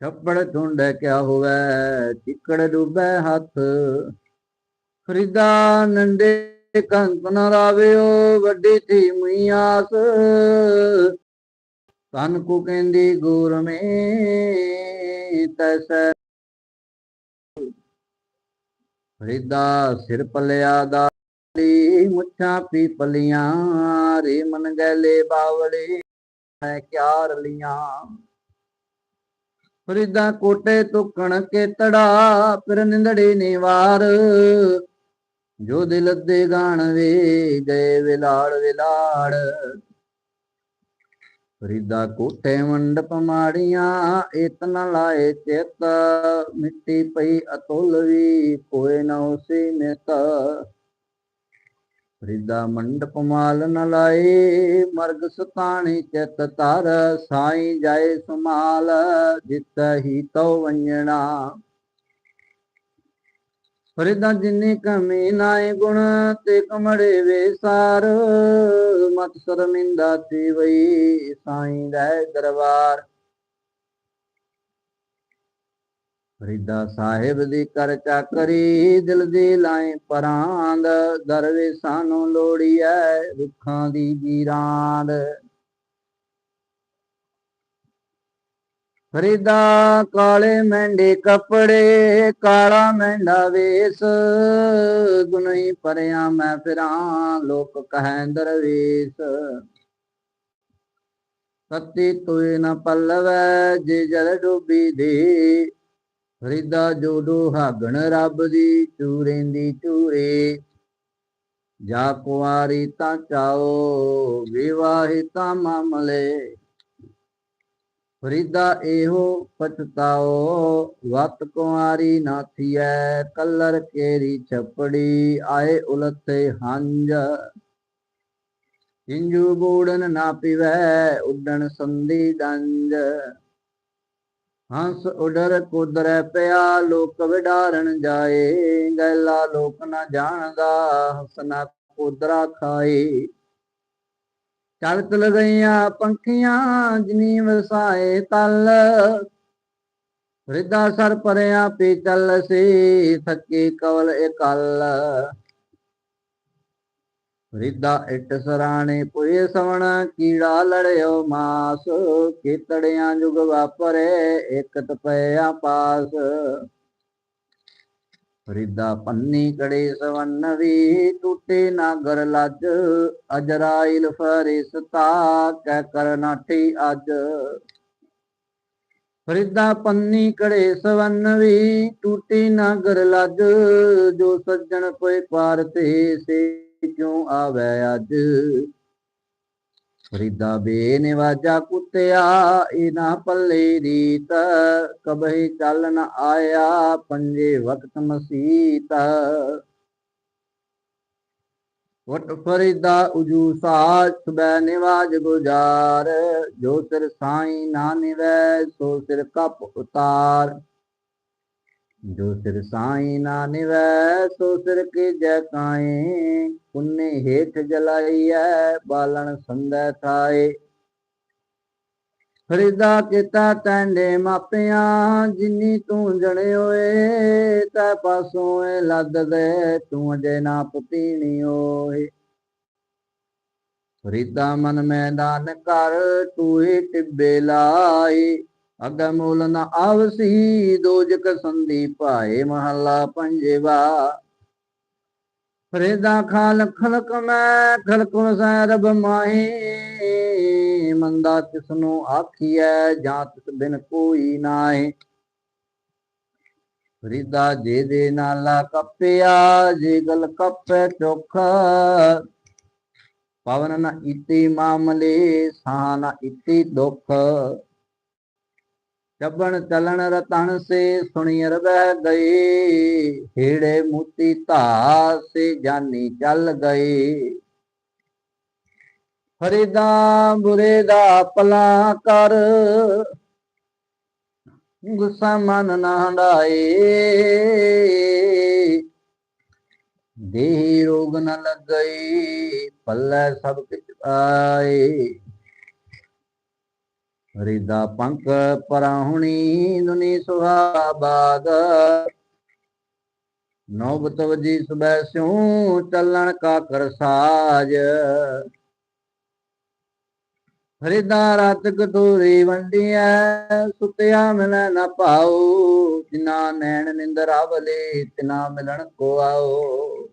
ਛੱਪੜ ਢੁੰਡੇ ਕਿਆ ਹੋਵੇ, ਚਿੱਕੜ ਡੁੱਬੇ ਹੱਥ। ਫਰੀਦਾ ਨੰਡੇ ਕੰਕ ਨ ਰਾਵਿਓ, ਵੱਡੀ ਥੀ ਮੁਈਆਸ ਤਨ ਕੋ ਕਹਿੰਦੀ ਗੂਰ ਮੇ ਤੈਸੈ ਫਰੀਦਾ ਸਿਰ ਪਲਿਆ ਦਾ ਮੁੱਛਾਂ ਪੀਪਲੀਆਂ ਰੇ ਮਨ ਗੈਲੇ ਬਾਵਲੇ। ਮੈਂ ਕਿਆ ਰਲੀਆਂ ਫਰੀਦਾ ਕੋਟੇ ਤੁਕਣ ਕੇ ਤੜਾ, ਫਿਰ ਨਿੰਦੜੇ ਨਿਵਾਰ ਜੋ ਦਿਲ ਦੇ ਗਾਣ ਵੇ, ਗਏ ਵਿਲਾੜ ਵਿਲਾੜ। ਫਰੀਦਾ ਕੋਟੇ ਮੰਡਪ ਮਾੜੀਆਂ ਇਤਨਾ ਲਾਏ ਚਿਤ। ਮਿੱਟੀ ਪਈ ਅਤੁਲ ਵੀ, ਕੋਏ ਨਾ ਉਸੇ ਨਿਤ ਫਰੀਦਾ ਮੰਡਪ ਮਾਲ ਨ ਲਾਏ, ਮਰਗ ਸਤਾਣੀ ਚਿਤ ਤਰ ਸਾਈ ਜਾਏ ਸਮਾਲ ਜਿਤ ਹੀ ਤਉ ਵੰਜਣਾ। ਫਰੀਦਾ ਜਿਨੀ ਕਮੀ ਨਾਏ ਗੁਣ, ਤੇ ਕਮੜੇ ਵੇਸਾਰ ਮਤ ਸ਼ਰਮਿੰਦਾ ਤੀ ਵਈ ਸਾਈ ਰਹਿ ਦਰਬਾਰ। ਫਰੀਦਾ ਸਾਹਿਬ ਦੀ ਕਰ ਚਾਕਰੀ, ਦਿਲ ਦੀ ਲਾਏ ਪਰਾਂਦ, ਦਰਵੇਸਾਂ ਨੂੰ ਲੋੜੀਐ ਰੁੱਖਾਂ ਦੀ ਜੀਰਾਂਦ। ਫਰੀਦਾ ਕਾਲੇ ਮਹਿੰਦੇ ਕੱਪੜੇ, ਕਾਲਾ ਮਹਿੰਦਾ ਵੇਸ ਗੁਨਈ ਪਰਿਆ ਮੈਂ ਫਿਰਾਂ, ਲੋਕ ਕਹੈ ਦਰਵੇਸ। ਸੱਤੀ ਤੋਏ ਨ ਪੱਲਵੈ, ਜੇ ਜਲ ਡੋਬੀ ਦੇ ਫਰੀਦਾ ਜੋ ਦੁਹਾਗਣ ਰੱਬ ਦੀ, ਚੂਰੇਂਦੀ ਚੂਰੇ। ਜਾ ਕੁਆਰੀ ਤਾਂ ਚਾਓ ਵਿਵਾਹਿਤਾ ਮਾਮਲੇ। ਫਰੀਦਾ ਇਹੋ ਪਛਤਾਓ, ਵਤ ਕੁਆਰੀ ਨਾਥੀਐ, ਕਲਰ ਕੇਰੀ ਛਪੜੀ, ਆਏ ਉਲਤੇ ਹੰਜ ਇੰਜੂ ਬੂੜਨ ਨਾ ਪਿਵੈ, ਉੱਡਣ ਸੰਧੀ ਡੰਜ ਹੰਸ ਉਡਰ ਕੁਦਰੈ ਪਿਆ, ਲੋਕ ਵਿਡਾਰਨ ਜਾਏ। ਗੈਲਾ ਲੋਕ ਨਾ ਜਾਣਦਾ ਹਸਨਾ ਕੁਦਰਾ ਖਾਏ। ਚਲ ਚਲ ਗਈਆਂ ਪੰਖੀਆਂ, ਜਿਨੀ ਵਸਾਏ ਤਲ। ਰਿਦਾ ਸਰ ਪਰਿਆ ਪੀ ਚੱਲ ਸੀ, ਥੱਕੀ ਕਵਲ ਇਕੱਲ ਰਿਦਾ ਇਟ ਸਰਾਣੇ ਪੁਏ ਸਵਣ, ਕੀੜਾ ਲੜਿਓ ਮਾਸ। ਕੀਤੜਿਆਂ ਜੁਗ ਵਾਪਰੇ ਇਕ ਤਪਿਆ ਪਾਸ। ਫਰੀਦਾ ਪੰਨੀ ਕੜੇ ਸਵੰਨ ਵੀ, ਟੂਟੇ ਨਾਗਰ ਲੱਜ। ਅਜਰਾਇਲ ਫਰਿਸ਼ਤਾ ਕਹਿ ਕਰ ਨਾਠੀ ਅੱਜ। ਫਰੀਦਾ ਪੰਨੀ ਕੜੇ ਸਵੰਨ ਵੀ, ਟੂਟੀ ਨਾਗਰ ਲੱਜ। ਜੋ ਸੱਜਣ ਕੋਈ ਪਾਰ ਤੇ, ਸੇ ਕਿਉਂ ਆਵੇ ਅੱਜ? ਫਰੀਦਾ ਬੇ ਕੁੱਤਿਆ ਇਨਾ ਪੱਲੇ ਰੀਤ, ਕਬਹਿ ਚੱਲ ਨ ਆਇਆ, ਪੰਜੇ ਵਕਤ ਮਸੀਤ। ਵਟ ਫਰੀਦਾ ਉਜੂ ਸਾਜ ਸੁਬੈ ਨਿਵਾਜ ਗੁਜਾਰ, ਜੋ ਸਿਰ ਸਾਈ ਨਾ ਨਿਵੈ, ਸੋ ਸਿਰ ਕਪ ਉਤਾਰ। ਜੋ ਸਿਰ ਸਾਈ ਨਾ ਨਿਵੈ, ਸੋ ਸਿਰ ਕੀ ਜੈ ਕਾਏ। ਪੁੰਨੇ ਹੇਠ ਜਲਾਈਐ, ਬਾਲਣ ਸੰਦੈ ਥਾਏ। ਫਰੀਦਾ ਕੀਤਾ ਤੈਂਡੇ ਮਾਪਿਆਂ, ਜਿਨੀ ਤੂੰ ਜਣੇ ਹੋਏ, ਤੈ ਪਾਸੋਂ ਏ ਲੱਦ ਦੇ, ਤੂੰ ਅਜੇ ਨਾ ਪਤੀਣੀ ਹੋਏ। ਫਰੀਦਾ ਮਨ ਮੈਦਾਨ ਕਰ, ਤੂੰ ਹੀ ਟਿੱਬੇ ਲਾਈ ਅਗ ਮੂਲ ਨ ਆਵਸੀ, ਦੋਜਕ ਸੰਦੀ ਭਾਏ ਮਹੱਲਾ ਪੰਜਵਾ। ਫਰੇਦਾ ਖਾਲ ਖਲਕ ਮੈਂ ਖਲਕੁਨ ਸੈ ਰਬ ਮਾਹੀ। ਮੰਦਾ ਤਿਸ ਆਖੀਐ, ਜਾਂ ਤਿਸ ਬਿਨ ਕੋਈ ਨਾਹੀ। ਫਰੀਦਾ ਜੇ ਦੇ ਨਾਲਾ ਕੱਪਿਆ, ਜੇ ਗਲ ਕੱਪੇ ਚੋਖ। ਪਵਨ ਨ ਇਤੀ ਮਾਮਲੇ, ਸਾਹ ਨ ਇਤੀ ਦੁਖ। ਚੱਬਣ ਚਲਣ ਰਤਨ ਸੇ ਸੁਣੀਰ ਬਹਿ ਗਏ ਹੀੜੇ ਮੂਤੀ ਧਾ ਸੇ ਜਾਨੀ ਚੱਲ ਗਏ ਫਰੀਦਾ ਬੁਰੇ ਦਾ ਪਲਾ ਕਰ। ਗੁੱਸਾ ਮਨ ਨਾ ਹੰਡਾਏ ਦੇਹ ਰੋਗ ਨ ਲੱਗਈ, ਪੱਲੇ ਸਭ ਕਿਛ ਆਏ ਰਿਦਾ ਪੰਕ ਪਰਾਹੁਣੀ, ਦੁਨੀ ਸੁਹਾਬਾਦ ਨੌਬਤ ਵਜੀ ਸੁਬੈ ਸਿਉ, ਚੱਲਣ ਕਾ ਕਰ ਸਾਜ। ਹਰਿਦਾ ਰਾਤ ਕਤੂਰੀ ਵੰਡੀਐ, ਸੁਤਿਆ ਮਿਲੈ ਨ ਪਾਉ ਜਿਨਾ ਨੈਣ ਨਿੰਦਰ ਤਿਨਾ ਮਿਲਣ ਕੋ ਆਓ